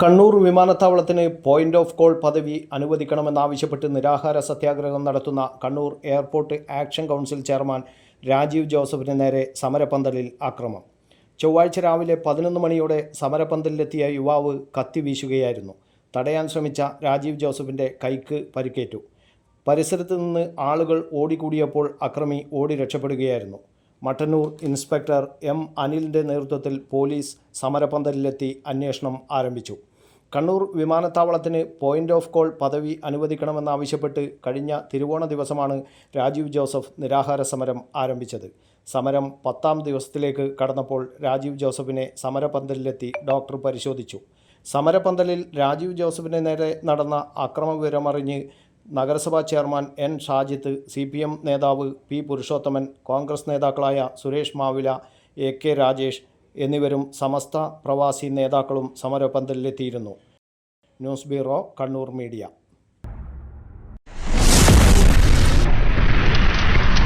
കണ്ണൂർ വിമാനത്താവളത്തിന് point of call പദവി അനുവദിക്കണമെന്നാവശ്യപ്പെട്ട് നിരാഹാര സത്യാഗ്രഹം നടത്തുന്ന Kannur airport action council chairman Rajeev ജോസഫിന് നേരെ സമരപന്തലിൽ ആക്രമം ചൊവ്വാഴ്ച രാവിലെ പതിനൊന്ന് മണിയോടെ സമരപന്തലിലെത്തിയ യുവാവ് കത്തി വീശുകയായിരുന്നു. തടയാൻ ശ്രമിച്ച രാജീവ് ജോസഫിന്റെ കൈക്ക് പരിക്കേറ്റു. പരിസരത്ത് നിന്ന് ആളുകൾ ഓടിക്കൂടിയപ്പോൾ അക്രമി ഓടി രക്ഷപ്പെടുകയായിരുന്നു. മട്ടന്നൂർ ഇൻസ്പെക്ടർ എം അനിലിന്റെ നേതൃത്വത്തിൽ പോലീസ് സമരപന്തലിലെത്തി അന്വേഷണം ആരംഭിച്ചു. കണ്ണൂർ വിമാനത്താവളത്തിന് പോയിന്റ് ഓഫ് കോൾ പദവി അനുവദിക്കണമെന്നാവശ്യപ്പെട്ട് കഴിഞ്ഞ തിരുവോണ ദിവസമാണ് രാജീവ് ജോസഫ് നിരാഹാര സമരം ആരംഭിച്ചത്. സമരം പത്താം ദിവസത്തിലേക്ക് കടന്നപ്പോൾ രാജീവ് ജോസഫിനെ സമരപന്തലിലെത്തി ഡോക്ടർ പരിശോധിച്ചു. സമരപന്തലിൽ രാജീവ് ജോസഫിന് നേരെ നടന്ന അക്രമവിവരമറിഞ്ഞ് നഗരസഭാ chairman N Shajith C P M നേതാവ് പി പുരുഷോത്തമൻ കോൺഗ്രസ് നേതാക്കളായ സുരേഷ് മാവില എ കെ രാജേഷ് എന്നിവരും സമസ്ത പ്രവാസി നേതാക്കളും സമരപന്തലിലെത്തിയിരുന്നു. News bureau Kannur media.